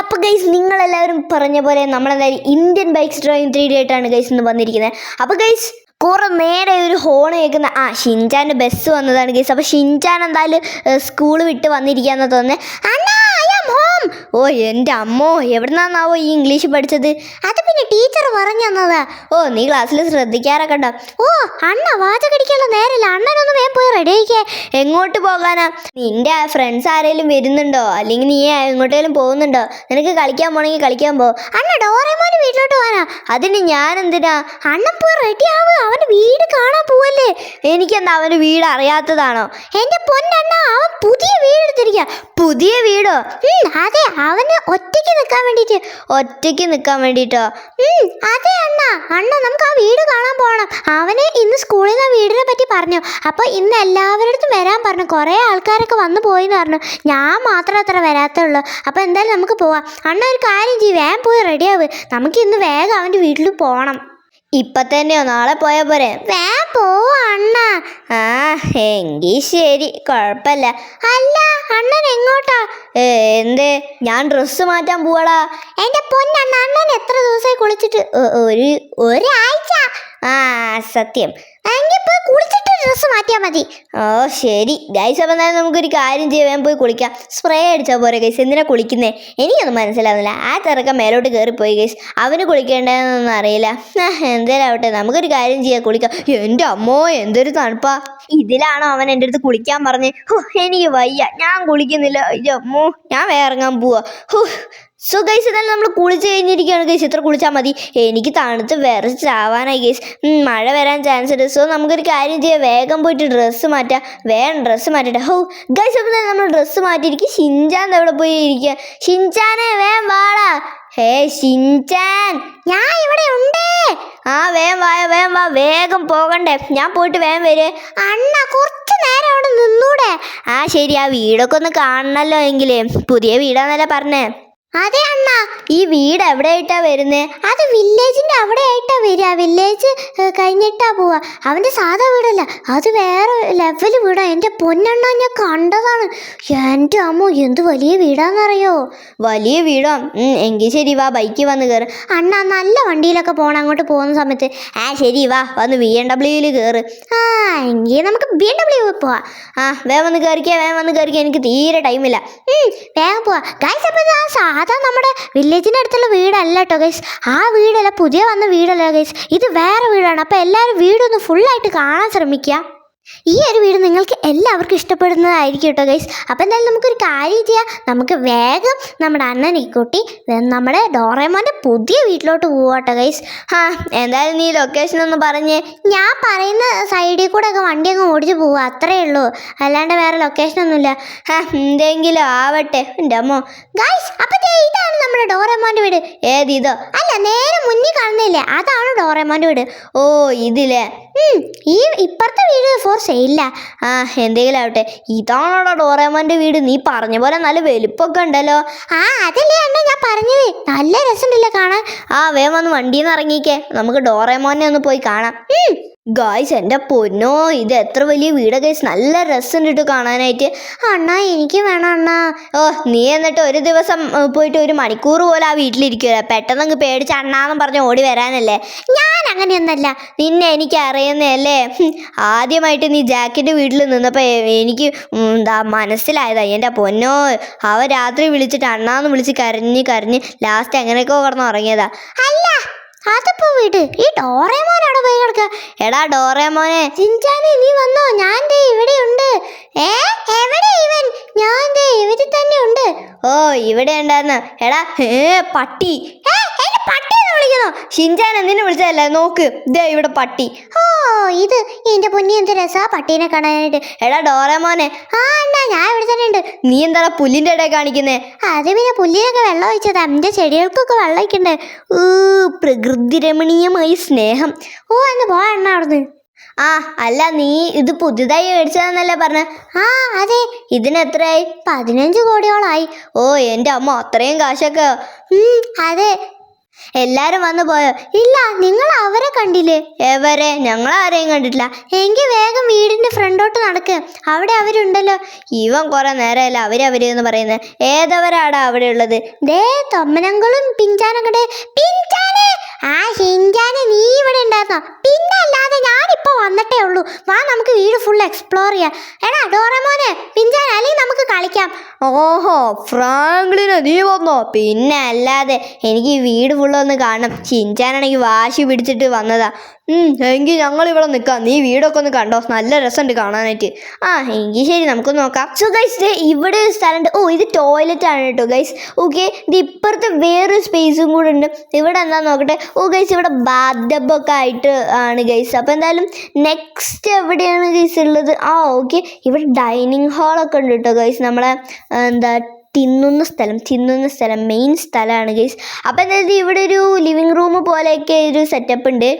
അപ്പോൾ ഗൈസ് നിങ്ങളെല്ലാവരും പറഞ്ഞ പോലെ നമ്മളെന്തായാലും Indian bikes driving three D ആയിട്ടാണ് ഗൈസ് ഇന്ന് വന്നിരിക്കുന്നത്. അപ്പോൾ ഗൈസ് കുറെ നേരെ ഒരു ഹോൺ കേൾക്കുന്ന ആ ഷിൻചാന്റെ ബസ് വന്നതാണ് ഗൈസ് അപ്പോൾ ഷിൻചാൻ എന്തായാലും സ്കൂൾ വിട്ട് വന്നിരിക്കാന്ന് തോന്നുന്നത് ഹോം ഓ എന്റെ അമ്മോ എവിടുന്നാന്നാവോ ഈ ഇംഗ്ലീഷ് പഠിച്ചത്? അത് പിന്നെ ടീച്ചർ പറഞ്ഞു തന്നതാ. ഓ നീ ക്ലാസ്സിൽ ശ്രദ്ധിക്കാറൊക്കെ ഉണ്ടോ? ഓ അണ്ണ വാചകടിക്കാനുള്ള നേരമില്ല. അണ്ണനൊന്ന് വേഗം പോയി റെഡി ആയിക്കേ. എങ്ങോട്ട് പോകാനാ? നിന്റെ ഫ്രണ്ട്സ് ആരെങ്കിലും വരുന്നുണ്ടോ? അല്ലെങ്കിൽ നീ എങ്ങോട്ടേലും പോകുന്നുണ്ടോ? നിനക്ക് കളിക്കാൻ പോണെങ്കിൽ കളിക്കാൻ പോ. അണ്ണ ഡോറേമോന് വീട്ടിലോട്ട് പോകാനാ. അതിന് ഞാൻ എന്തിനാ അണ്ണൻ പോയി റെഡി ആവുക അവന്റെ വീട് കാണാൻ പോവല്ലേ. എനിക്കെന്താ അവന്റെ വീട് അറിയാത്തതാണോ? എന്റെ പൊന്നണ്ണ അവൻ പുതിയ വീട് എടുത്തിരിക്കുക പുതിയ വീടോ? അതെ അവന് ഒറ്റയ്ക്ക് നിൽക്കാൻ വേണ്ടിട്ട് ഒറ്റയ്ക്ക് നിൽക്കാൻ വേണ്ടിട്ടോ ഉം, അതെ അണ്ണ അണ്ണ നമുക്ക് ആ വീട് കാണാൻ പോകണം അവനെ ഇന്ന് സ്കൂളിൽ നിന്ന് വീടിനെ പറ്റി പറഞ്ഞു. അപ്പോൾ ഇന്ന് എല്ലാവരുടെ വരാൻ പറഞ്ഞു. കുറേ ആൾക്കാരൊക്കെ വന്നു പോയി എന്ന് പറഞ്ഞു. ഞാൻ മാത്രമേ അത്ര വരാത്തുള്ളൂ. അപ്പോൾ എന്തായാലും നമുക്ക് പോവാം. അണ്ണ ഒരു കാര്യം ചെയ്യും. വേഗം പോയി റെഡിയാവ് നമുക്ക് ഇന്ന് വേഗം അവന്റെ വീട്ടിൽ പോകണം ഇപ്പൊ തന്നെയോ? നാളെ പോയാ പോരെ. വേ പോവാ അണ്ണ. ആ എങ്കി ശരി. കുഴപ്പമില്ല അല്ല അണ്ണൻ എങ്ങോട്ടാ? എന്ത്? ഞാൻ ഡ്രസ്സ് മാറ്റാൻ പോവാടാ. എന്റെ പൊന്നണ്ണ അണ്ണൻ എത്ര ദിവസമായി കുളിച്ചിട്ട്? ഒരു ഒരാഴ്ച. ആ സത്യം. ഡ്രസ്സ് മാറ്റിയാൽ മതി. ഓ ശരി. ഗൈസ് അപ്പം തന്നെ നമുക്കൊരു കാര്യം ചെയ്യാം. വേഗം പോയി കുളിക്കാം. സ്പ്രേ അടിച്ചാൽ പോരെ ഗൈസ് എന്തിനാ കുളിക്കുന്നേ? എനിക്കൊന്നും മനസ്സിലാവുന്നില്ല. ആ ചെറുക്കൻ മേലോട്ട് കയറിപ്പോയി ഗൈസ് അവന് കുളിക്കേണ്ടതെന്നൊന്നും അറിയില്ല. എന്തേലാവട്ടെ നമുക്കൊരു കാര്യം ചെയ്യാം. കുളിക്കാം. എന്റെ അമ്മോ എന്തൊരു തണുപ്പാ. ഇതിലാണോ അവൻ എന്റെ അടുത്ത് കുളിക്കാൻ പറഞ്ഞ്? എനിക്ക് വയ്യ. ഞാൻ കുളിക്കുന്നില്ല. അമ്മോ ഞാൻ വേറെ ഇറങ്ങാൻ പോവാ. സോ ഗൈസ് എന്നാലും നമ്മൾ കുളിച്ച് കഴിഞ്ഞിരിക്കുകയാണ് ഗൈസ് ഇത്ര കുളിച്ചാൽ മതി. എനിക്ക് തണുത്ത് വിറച്ച് ചാവാനായി ഗൈസ് മഴ വരാൻ ചാൻസ് ഉണ്ട്. സോ നമുക്കൊരു കാര്യം ചെയ്യാം. വേഗം പോയിട്ട് ഡ്രസ്സ് മാറ്റാം. വേഗം ഡ്രസ്സ് മാറ്റട്ടെ. ഹോ ഗൈസ് അപ്പം തന്നെ നമ്മൾ ഡ്രസ്സ് മാറ്റിയിരിക്കും ഷിൻചാൻ എവിടെ പോയി ഇരിക്കുക ഷിൻചാനെ വേഗം വാടാ. Hey Shinchan. ഞാൻ ഇവിടെ ഉണ്ട്. ആ വേഗം വായ വേഗം വാ. വേഗം പോകണ്ടേ. ഞാൻ പോയിട്ട് വേഗം വരെ. അണ്ണ കുറച്ച് നേരം അവിടെ നിന്നൂടെ. ആ ശരി. ആ വീടൊക്കെ ഒന്ന് കാണണല്ലോ എങ്കിലേ. പുതിയ വീടാന്നല്ലേ പറഞ്ഞേ. അതെ അണ്ണ ഈ വീട് എവിടെയായിട്ടാ വരുന്നേ? അത് വില്ലേജിന്റെ അവിടെ ആയിട്ടാ വരിക വില്ലേജ് കഴിഞ്ഞിട്ടാ പോവാ അവന്റെ സാധാ വീടല്ല അത് വേറെ ലെവൽ വീടാ. എന്റെ പൊന്നെണ്ണ ഞാൻ കണ്ടതാണ്. എന്റെ അമ്മ എന്ത് വലിയ വീടാന്നറിയോ? വലിയ വീടോ. എങ്കിൽ ശരി വാ ബൈക്കിൽ വന്ന് കയറ് അണ്ണ നല്ല വണ്ടിയിലൊക്കെ പോണം അങ്ങോട്ട് പോകുന്ന സമയത്ത്. ആ ശരി വാ വന്ന് ബി എം ഡബ്ല്യൂയിൽ കയറ് ആ എങ്കിൽ നമുക്ക് ബി എം ഡബ്ല്യൂ പോവാം. ആ വേഗം വന്ന് കയറിക്കുക വേഗം വന്ന് കയറിക്കുക എനിക്ക് തീരെ ടൈമില്ല വേഗം പോവാ. ഗൈസ് അപ്പോൾ ആ സാധാ നമ്മുടെ വില്ലേജിന്റെ അടുത്തുള്ള വീടല്ല കേട്ടോ ഗൈസ് ആ വീടല്ല പുതിയ വന്ന വീടല്ല ഗൈസ് ഇത് വേറെ വീടാണ്. അപ്പോൾ എല്ലാവരും വീടൊന്ന് ഫുള്ളായിട്ട് കാണാൻ ശ്രമിക്കുക ഈ ഒരു വീട് നിങ്ങൾക്ക് എല്ലാവർക്കും ഇഷ്ടപ്പെടുന്നതായിരിക്കും കേട്ടോ ഗൈസ് അപ്പോൾ എന്തായാലും നമുക്കൊരു കാര്യം ചെയ്യാം. നമുക്ക് വേഗം നമ്മുടെ അണ്ണനെ കൂട്ടി വേ- നമ്മുടെ ഡോറേമോന്റെ പുതിയ വീട്ടിലോട്ട് പോവാട്ടോ ഗൈസ് ആ എന്തായാലും നീ ലൊക്കേഷൻ ഒന്ന് പറഞ്ഞ്. ഞാൻ പറയുന്ന സൈഡിൽ കൂടെ ഒക്കെ വണ്ടി അങ്ങ് ഓടിച്ച് പോവുക അത്രേ ഉള്ളൂ. അല്ലാണ്ട് വേറെ ലൊക്കേഷൻ ഒന്നുമില്ല. ആ എന്തെങ്കിലും ആവട്ടെ. അമ്മോ. ഗൈസ് അപ്പോൾ ദേ ഇതാണ് നമ്മുടെ ഡോറേമോന്റെ വീട്. ഏത് ഇതോ? അല്ല നേരെ മുന്നിൽ കാണുന്നില്ലേ അതാണ് ഡോറേമോന്റെ വീട്. ഓ ഇതില്ലേ ഈ ഇപ്പുറത്തെ വീട് ഫോർ സെയില്ല ആ എന്തെങ്കിലും ആവട്ടെ. ഇതാണോടാ ഡോറേമോന്റെ വീട്? നീ പറഞ്ഞ പോലെ നല്ല വലുപ്പമൊക്കെ ഉണ്ടല്ലോ. ആ അതല്ലേ അണ്ണ ഞാൻ പറഞ്ഞത്. നല്ല രസമുണ്ടല്ലോ കാണാൻ. ആ വേഗം വന്ന് വണ്ടിയിൽ നിന്ന് ഇറങ്ങിക്കേ. നമുക്ക് ഡോറേമോനെ ഒന്ന് പോയി കാണാം. ഗായ്സ് എന്റെ പൊന്നോ ഇത് എത്ര വലിയ വീട് ഗൈസ് നല്ല രസമുണ്ട് കാണാനായിട്ട്. അണ്ണാ എനിക്ക് വേണം അണ്ണാ. ഓ നീ എന്നിട്ട് ഒരു ദിവസം പോയിട്ട് ഒരു മണിക്കൂർ പോലെ ആ വീട്ടിലിരിക്കുക പെട്ടെന്ന് അങ്ങ് പേടിച്ച് അണ്ണാന്നും പറഞ്ഞ് ഓടി വരാനല്ലേ? ഞാൻ അങ്ങനെയൊന്നല്ല. നിന്നെ എനിക്ക് അറിയുന്നതല്ലേ ആദ്യമായിട്ട് നീ ജാക്കിന്റെ വീട്ടിൽ നിന്നപ്പോൾ എനിക്ക് എന്താ മനസ്സിലായതാ. എന്റെ പൊന്നോ അവ രാത്രി വിളിച്ചിട്ട് അണ്ണാന്ന് വിളിച്ച് കരഞ്ഞ് കരഞ്ഞ് ലാസ്റ്റ് എങ്ങനെയൊക്കെ കിടന്ന് ഉറങ്ങിയതാ അല്ല അതിപ്പോ വീട്? ഈ ഡോറേമോൻ അവിടെ പോയി കിടക്കുക എടാ ഡോറേമോനെ. ചിഞ്ചാനെ നീ വന്നോ? ഞാൻ ദേ ഇവിടെ ഉണ്ട് ഏ എവിടെ ഇവൻ? ഞാൻ ദേ ഇവിടെ തന്നെ ഉണ്ട് ഓ ഇവിടെ ഉണ്ടായിരുന്നു എടാ ഏ പട്ടി. ഏ, പട്ടി വിളിക്കുന്നോ ഷിൻചാൻ എന്തിനു വിളിച്ചതല്ലേ? നോക്ക്. ദേ ഇവിടെ പട്ടി. ഓ ഇത് എന്റെ പൊന്നി എന്ത് രസാ പട്ടീനെ കാണാനായിട്ട്. എടാ ഡോറമോനെ. ആ അണ്ണാ ഞാൻ ഇവിടെ തന്നെ ഉണ്ട് നീ എന്താ പുല്ലിന്റെ ഇടയിൽ കാണിക്കുന്നേ? അത് പിന്നെ പുല്ലിനൊക്കെ വെള്ളം ഒഴിച്ചത്. എന്റെ ചെടികൾക്കൊക്കെ വെള്ളം ഒഴിക്കണ്ടേ? ഊ പ്രകൃതി രമണീയമായി സ്നേഹം. ഓ അന്ന് പോ അവിടുന്ന്. ആ അല്ല നീ ഇത് പുതുതായി മേടിച്ചതെന്നല്ലേ പറഞ്ഞ? ആ അതെ. ഇതിന് എത്രയായി? പതിനഞ്ച് കോടിയോളായി. ഓ എന്റെ അമ്മ അത്രയും കാശൊക്കെ. അതെ. എല്ലാരും വന്നു പോയോ? ഇല്ല നിങ്ങൾ അവരെ കണ്ടില്ലേ? എവരെ? ഞങ്ങൾ ആരെയും കണ്ടിട്ടില്ല. എങ്കിൽ വേഗം വീടിന്റെ ഫ്രണ്ടോട്ട് നടക്ക്. അവിടെ അവരുണ്ടല്ലോ. ഇവൻ കുറെ നേരമല്ല അവർ അവർ എന്ന് പറയുന്നത് ഏതവരാടാ അവിടെ ഉള്ളത് ദേ തൊമ്മനങ്ങളും പിഞ്ചാനങ്ങടെ പിഞ്ചാനെ! ആ ഷിഞ്ചാനെ നീ ഇവിടെ ഉണ്ടായിരുന്നോ? പിന്നെ അല്ലാതെ ഞാനിപ്പോ വന്നിട്ടേ ഉള്ളൂ. വാ നമുക്ക് വീട് ഫുൾ എക്സ്പ്ലോർ ചെയ്യാം. എടാ ഡോറമോനെ പിഞ്ചാൻ അല്ലെങ്കിൽ നമുക്ക് കളിക്കാം. ഓഹോ ഫ്രാങ്ക്ലിന് നീ വന്നോ? പിന്നെ അല്ലാതെ എനിക്ക് ഈ വീട് ഫുള്ളൊന്ന് കാണണം. ചിഞ്ചാനാണെങ്കിൽ വാശി പിടിച്ചിട്ട് വന്നതാ. ഉം, എങ്കിൽ ഞങ്ങൾ ഇവിടെ നിൽക്കാം. നീ വീടൊക്കെ ഒന്ന് കണ്ടോ? നല്ല രസമുണ്ട് കാണാനായിട്ട്. ആ എങ്കിൽ ശരി നമുക്ക് നോക്കാം. സോ ഗൈസ് ഇവിടെ ഒരു സ്ഥലമുണ്ട്. ഓ ഇത് ടോയ്ലറ്റ് ആണ് കേട്ടോ ഗൈസ് ഓക്കെ ഇത് ഇപ്പുറത്ത് വേറൊരു സ്പേസും കൂടെ ഉണ്ട്. ഇവിടെ എന്താ നോക്കട്ടെ? ഓ ഗൈസ് ഇവിടെ ബാത്ടബൊക്കെ ആയിട്ട് ആണ് ഗൈസ് അപ്പോൾ എന്തായാലും നെക്സ്റ്റ് എവിടെയാണ് ഗൈസ് ഉള്ളത്? ആ ഓക്കെ ഇവിടെ ഡൈനിങ് ഹാളൊക്കെ ഉണ്ട് കേട്ടോ ഗൈസ് നമ്മളെ എന്താ തിന്നുന്ന സ്ഥലം തിന്നുന്ന സ്ഥലം മെയിൻ സ്ഥലമാണ് ഗൈസ് അപ്പോൾ എന്തായാലും ഇവിടെ ഒരു ലിവിങ് റൂം പോലെയൊക്കെ ഒരു സെറ്റപ്പ് ഉണ്ട്.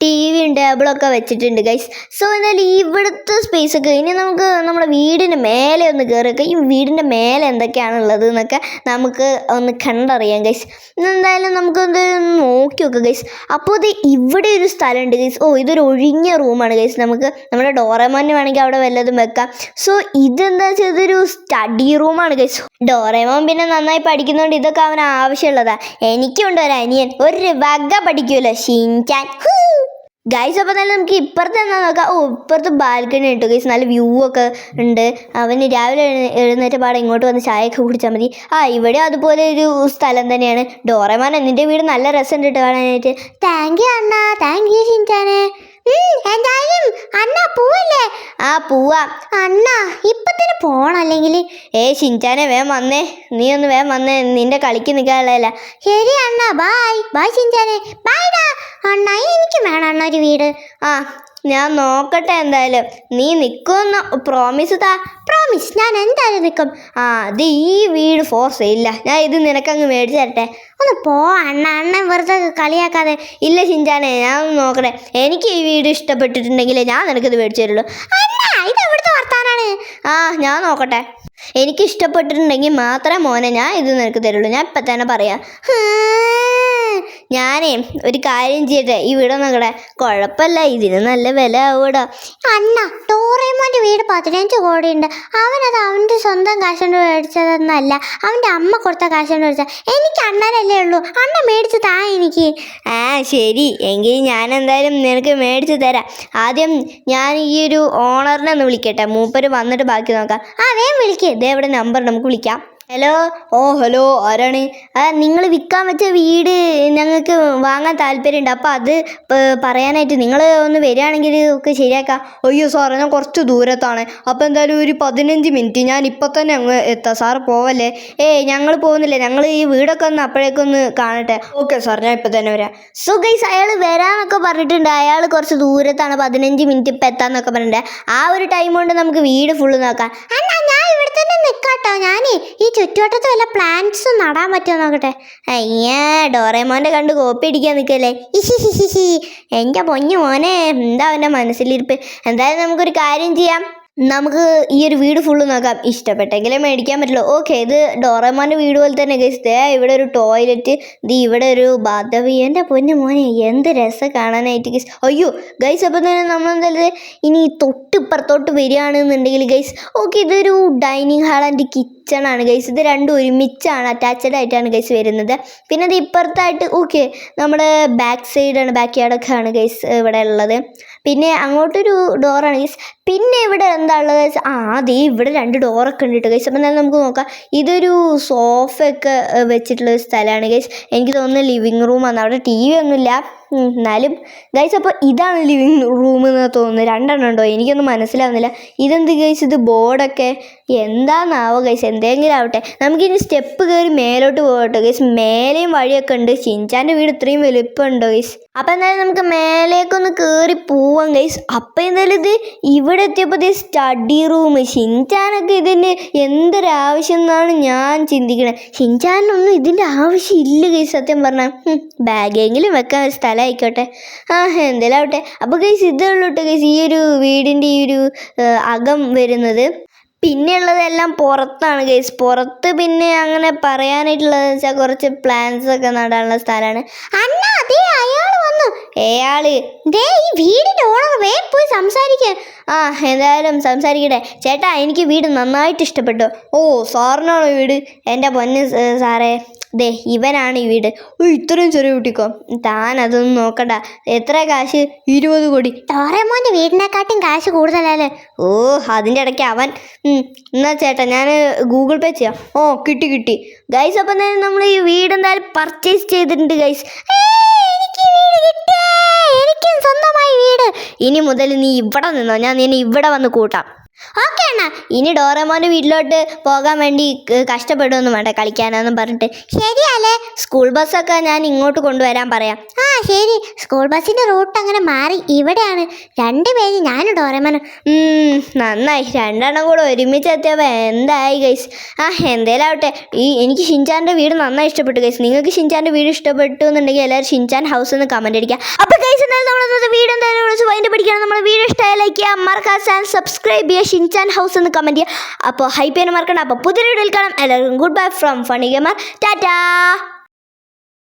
ടി വിയും ടേബിളൊക്കെ വെച്ചിട്ടുണ്ട് ഗൈസ് സോ എന്നാൽ ഇവിടുത്തെ സ്പേസ് ഒക്കെ ഇനി നമുക്ക് നമ്മുടെ വീടിന് മേലെ ഒന്ന് കയറിയൊക്കെ ഈ വീടിന്റെ മേലെ എന്തൊക്കെയാണുള്ളത് എന്നൊക്കെ നമുക്ക് ഒന്ന് കണ്ടറിയാം ഗൈസ് എന്തായാലും നമുക്ക് എന്തായാലും നോക്കി നോക്കാം ഗൈസ് അപ്പോൾ ഇത് ഇവിടെ ഒരു സ്ഥലമുണ്ട് ഗൈസ് ഓ ഇതൊരു ഒഴിഞ്ഞ റൂമാണ് ഗൈസ് നമുക്ക് നമ്മുടെ ഡോറേമോനെ വേണമെങ്കിൽ അവിടെ വല്ലതും വെക്കാം. സോ ഇതെന്താ വെച്ചാൽ ഇതൊരു സ്റ്റഡി റൂമാണ് ഗൈസ് ഡോറേമോൻ പിന്നെ നന്നായി പഠിക്കുന്നതുകൊണ്ട് ഇതൊക്കെ അവന് ആവശ്യമുള്ളതാ. എനിക്കുണ്ട് ഒരു അനിയൻ. ഒരു വക പഠിക്കൂലോ ഷിൻചാൻ. ഗൈസ് അപ്പോൾ തന്നെ നമുക്ക് ഇപ്പുറത്ത് എന്നാ നോക്കാം? ഓ ഇപ്പുറത്ത് ബാൽക്കണി കിട്ടും ഗൈസ് നല്ല വ്യൂ ഒക്കെ ഉണ്ട്. അവന് രാവിലെ എഴുന്ന- എഴുന്നേറ്റ പാടെ ഇങ്ങോട്ട് വന്ന് ചായയൊക്കെ കുടിച്ചാൽ മതി. ആ ഇവിടെ അതുപോലെ ഒരു സ്ഥലം തന്നെയാണ്. ഡോറമാൻ എന്നിന്റെ വീട് നല്ല രസമുണ്ട് കേട്ടോ കാണാനായിട്ട്. താങ്ക് യു അണ്ണ. താങ്ക് യു ഷിൻചാനെ. എന്തായാലും അണ്ണ പോവല്ലേ? ആ പോവാ. അണ്ണ ഇപ്പൊ തന്നെ പോണം ഏ ഷിൻചാനെ വേം വന്നേ. നീ ഒന്ന് വേം വന്നേ. നിന്റെ കളിക്ക് നിൽക്കാനുള്ള ശരി അണ്ണ ബായ് ബായ് ഷിൻചാനെ. ബായ് ഡാ. അണ്ണ എനിക്ക് വേണം അണ്ണ ഒരു വീട്. ആ ഞാൻ നോക്കട്ടെ എന്തായാലും. നീ നിൽക്കുമെന്ന് പ്രോമിസ് താ. പ്രോമിസ് ഞാൻ എന്തായാലും നിൽക്കും ആ അത് ഈ വീട് ഫോർ ഇല്ല ഞാൻ ഇത് നിനക്കങ്ങ് മേടിച്ചു തരട്ടെ. ഒന്ന് പോ അണ്ണ. അണ്ണൻ വെറുതെ കളിയാക്കാതെ. ഇല്ല ചിഞ്ചാനെ ഞാൻ നോക്കട്ടെ. എനിക്ക് ഈ വീട് ഇഷ്ടപ്പെട്ടിട്ടുണ്ടെങ്കിൽ ഞാൻ നിനക്കിത് മേടിച്ചു തരുള്ളൂ. അണ്ണ ഇത് എവിടുത്തെ വർത്താനാണ്? ആ ഞാൻ നോക്കട്ടെ. എനിക്ക് ഇഷ്ടപ്പെട്ടിട്ടുണ്ടെങ്കിൽ മാത്രമേ മോനെ ഞാൻ ഇത് നിനക്ക് തരുള്ളൂ. ഞാൻ ഇപ്പം തന്നെ പറയാം ഞാനേ ഒരു കാര്യം ചെയ്യട്ടെ. ഈ വീട് നോക്കട്ടെ കുഴപ്പമില്ല ഇതിന് നല്ല വില ആവൂടാ. അണ്ണ ഡോറേമോന്റെ വീട് പതിനഞ്ച് ഉണ്ട് അവനത് അവന്റെ സ്വന്തം കാശ് കൊണ്ട് മേടിച്ചതെന്നല്ല അവന്റെ അമ്മ കൊടുത്ത കാശ് കൊണ്ട് മേടിച്ച. എനിക്ക് അണ്ണനല്ലേ ഉള്ളൂ. അണ്ണ മേടിച്ച് താ എനിക്ക്. ആ ശരി. എങ്കിൽ ഞാൻ എന്തായാലും നിനക്ക് മേടിച്ച് തരാം. ആദ്യം ഞാൻ ഈ ഒരു ഓണറിനെ ഒന്ന് വിളിക്കട്ടെ. മൂപ്പര് വന്നിട്ട് ബാക്കി നോക്കാം. ആ വേഗം വിളിക്കേ. ഇതേ ഇവിടെ നമ്പർ നമുക്ക് വിളിക്കാം. ഹലോ? ഓ ഹലോ ആരാണ്? നിങ്ങൾ വിൽക്കാൻ വെച്ച വീട് ഞങ്ങൾക്ക് വാങ്ങാൻ താല്പര്യമുണ്ട്. അപ്പോൾ അത് പറയാനായിട്ട് നിങ്ങൾ ഒന്ന് വരികയാണെങ്കിൽ ഒക്കെ ശരിയാക്കാം. അയ്യോ സാറേ ഞാൻ കുറച്ച് ദൂരത്താണ്. അപ്പോൾ എന്തായാലും ഒരു പതിനഞ്ച് മിനിറ്റ് ഞാൻ ഇപ്പം തന്നെ അങ്ങ് എത്താം. സാറ് പോവല്ലേ? ഏയ് ഞങ്ങൾ പോകുന്നില്ല? ഞങ്ങൾ ഈ വീടൊക്കെ ഒന്ന് അപ്പോഴേക്കൊന്ന് കാണട്ടെ. ഓക്കെ സാർ ഞാൻ ഇപ്പം തന്നെ വരാം. സോ അയാൾ വരാമെന്നൊക്കെ പറഞ്ഞിട്ടുണ്ട്. അയാൾ കുറച്ച് ദൂരത്താണ്. പതിനഞ്ച് മിനിറ്റ് ഇപ്പം എത്താമെന്നൊക്കെ പറഞ്ഞിട്ടുണ്ട്. ആ ഒരു ടൈം കൊണ്ട് നമുക്ക് വീട് ഫുള്ള് നോക്കാം. ഞാൻ ഇവിടെ തന്നെ നിൽക്കാട്ടോ ഞാനേ ഈ ചുറ്റുവട്ടത്ത് വല്ല പ്ലാന്റ്സും നടാൻ പറ്റുമോ നോക്കട്ടെ? അയ്യാ ഡോറേമോന്റെ കണ്ട് കോപ്പി അടിക്കാൻ നിൽക്കല്ലേ? ഇഹിഹിഹിഹി എന്റെ പൊഞ്ഞു മോനെ എന്താ അവന്റെ മനസ്സിലിരിപ്പ്? എന്തായാലും നമുക്കൊരു കാര്യം ചെയ്യാം. നമുക്ക് ഈ ഒരു വീട് ഫുള്ള് നോക്കാം. ഇഷ്ടപ്പെട്ടെങ്കിലേ മേടിക്കാൻ പറ്റുള്ളൂ. ഓക്കെ ഇത് ഡോറമാന്റെ വീട് പോലെ തന്നെ ഗൈസ് ദേ ഇവിടെ ഒരു ടോയ്ലറ്റ് ഇത് ഇവിടെ ഒരു ബാധവി എന്റെ പൊന്നു മോനെ എന്ത് രസം കാണാനായിട്ട് ഗൈസ് അയ്യോ ഗൈസ് അപ്പം തന്നെ നമ്മൾ എന്തായാലും ഇനി തൊട്ടിപ്പുറത്തോട്ട് വരികയാണെന്നുണ്ടെങ്കിൽ ഗൈസ് ഓക്കെ ഇതൊരു ഡൈനിങ് ഹാൾ ആൻഡ് കിച്ചൺ ആണ് ഗൈസ് ഇത് രണ്ടും ഒരുമിച്ചാണ് അറ്റാച്ച്ഡ് ആയിട്ടാണ് ഗൈസ് വരുന്നത്. പിന്നെ ഇത് ഇപ്പുറത്തായിട്ട് ഓക്കെ നമ്മുടെ ബാക്ക് സൈഡാണ് ബാക്ക് യാർഡൊക്കെ ആണ് ഗൈസ് ഇവിടെ ഉള്ളത്. പിന്നെ അങ്ങോട്ടൊരു ഡോറാണ് ഗൈസ് പിന്നെ ഇവിടെ എന്താ ഉള്ളത്? വെച്ചാൽ ആ അതെ ഇവിടെ രണ്ട് ഡോറൊക്കെ ഉണ്ട് കേട്ടോ ഗൈസ് അപ്പം എന്തായാലും നമുക്ക് നോക്കാം. ഇതൊരു സോഫയൊക്കെ വെച്ചിട്ടുള്ള ഒരു സ്ഥലമാണ്. ഗൈസ് എനിക്ക് തോന്നുന്നു ലിവിങ് റൂമാണ് അവിടെ ടി വി ഒന്നുമില്ല. എന്നാലും ഗൈസ് അപ്പോൾ ഇതാണ് ലിവിങ് റൂം എന്ന് തോന്നുന്നു. രണ്ടെണ്ണം ഉണ്ടോ? എനിക്കൊന്നും മനസ്സിലാവുന്നില്ല. ഇതെന്ത് ഗൈസ് ഇത് ബോർഡൊക്കെ എന്താണെന്നാവോ ഗൈസ് എന്തെങ്കിലും ആവട്ടെ. നമുക്കിനി സ്റ്റെപ്പ് കയറി മേലോട്ട് പോകട്ടോ ഗൈസ് മേലെയും വഴിയൊക്കെ ഉണ്ട്. ചിഞ്ചാന്റെ വീട് ഇത്രയും വലുപ്പമുണ്ടോ ഗൈസ് അപ്പം എന്തായാലും നമുക്ക് മേലേക്കൊന്ന് കയറി പോവാം ഗൈസ് അപ്പം എന്തായാലും ഇത് ഇവിടെ എത്തിയപ്പോൾ ഇത് സ്റ്റഡി റൂം ഷിൻചാനൊക്കെ ഇതിന് എന്തൊരാവശ്യം എന്നാണ് ഞാൻ ചിന്തിക്കണത് ഷിൻചാനൊന്നും ഇതിന്റെ ആവശ്യമില്ല ഗൈസ് സത്യം പറഞ്ഞാൽ ബാഗെങ്കിലും വെക്കാൻ സ്ഥലം ആയിക്കോട്ടെ ആ എന്തെങ്കിലും ആവട്ടെ അപ്പോൾ കൈസ് ഇതേ കേട്ടോ ഗൈസ് ഈ ഒരു വീടിന്റെ ഈ ഒരു അകം വരുന്നത്. പിന്നെയുള്ളതെല്ലാം പുറത്താണ് ഗൈസ് പുറത്ത് പിന്നെ അങ്ങനെ പറയാനായിട്ടുള്ളതെന്ന് വെച്ചാൽ കുറച്ച് പ്ലാന്റ്സ് ഒക്കെ നടാനുള്ള സ്ഥലമാണ്. അന്ന അതേ അയാൾ വന്നു. അയാൾ ദേ ഈ വീടിന്റെ ഓണർ വേ പോയി സംസാരിക്കാൻ ആ എന്തായാലും സംസാരിക്കട്ടെ. ചേട്ടാ എനിക്ക് വീട് നന്നായിട്ട് ഇഷ്ടപ്പെട്ടു. ഓ സാറിനാണോ വീട്? എന്റെ പൊന്ന് സാറേ. ദേ ഇവനാണ് ഈ വീട്. ഓ ഇത്രയും ചെറിയ കുട്ടിക്കോ? താൻ അതൊന്നും നോക്കണ്ട. എത്ര കാശ്? ഇരുപത് കോടി. ഡോറേമോന്റെ വീടിനെക്കാട്ടും കാശ് കൂടുതലല്ലേ? ഓ അതിന്റെ ഇടയ്ക്ക് അവൻ. എന്നാ ചേട്ടാ ഞാൻ ഗൂഗിൾ പേ ചെയ്യാം. ഓ കിട്ടി കിട്ടി. ഗൈസ് അപ്പം തന്നെ നമ്മൾ ഈ വീട് എന്തായാലും പർച്ചേസ് ചെയ്തിട്ടുണ്ട് ഗൈസ്. എനിക്കും സ്വന്തമായി വീട്. ഇനി മുതൽ നീ ഇവിടെ നിന്നോ? ഞാൻ നിന്നെ ഇവിടെ വന്ന് കൂട്ടാം. ഓക്കെ അണ്ണ. ഇനി ഡോറമോന്റെ വീട്ടിലോട്ട് പോകാൻ വേണ്ടി കഷ്ടപ്പെടുമെന്നും വേണ്ട കളിക്കാനെന്നും പറഞ്ഞിട്ട്. ശരിയല്ലേ സ്കൂൾ ബസ്സൊക്കെ ഞാൻ ഇങ്ങോട്ട് കൊണ്ടുവരാൻ പറയാം. ആ ശരി. സ്കൂൾ ബസ്സിന്റെ റൂട്ട് അങ്ങനെ മാറി ഇവിടെയാണ്. രണ്ട് പേര് ഞാനും ഡോറമോനും. നന്നായി. രണ്ടെണ്ണം കൂടെ ഒരുമിച്ച് എത്തിയപ്പോൾ എന്തായി ഗൈസ് ആ എന്തേലാവട്ടെ. ഈ എനിക്ക് ഷിൻചാന്റെ വീട് നന്നായി ഇഷ്ടപ്പെട്ടു ഗൈസ് നിങ്ങൾക്ക് ഷിൻചാന്റെ വീട് ഇഷ്ടപ്പെട്ടു എന്നുണ്ടെങ്കിൽ എല്ലാവരും ഷിൻചാൻ ഹൗസ് എന്ന് കമന്റ് അടിക്കുക. അപ്പോൾ ഗൈസ് എന്തായാലും നമ്മൾ വീട് എന്തായാലും വിളിച്ച്. അതിന്റെ പഠിക്കണം നമ്മൾ വീട് ഇഷ്ടമായി ലൈക്ക് ചെയ്യുക. മറക്കാൻ സബ്സ്ക്രൈബ് ചെയ്യുക. ഷിൻചാൻ ഹൗസ് എന്ന് കമന്റ് ചെയ്യുക അപ്പോൾ ഹൈ പേന് മറക്കണ്ട. അപ്പോൾ പുതിയ വീഡിയോയിൽ കാണാം. എല്ലാവർക്കും good bye from funny gamer tata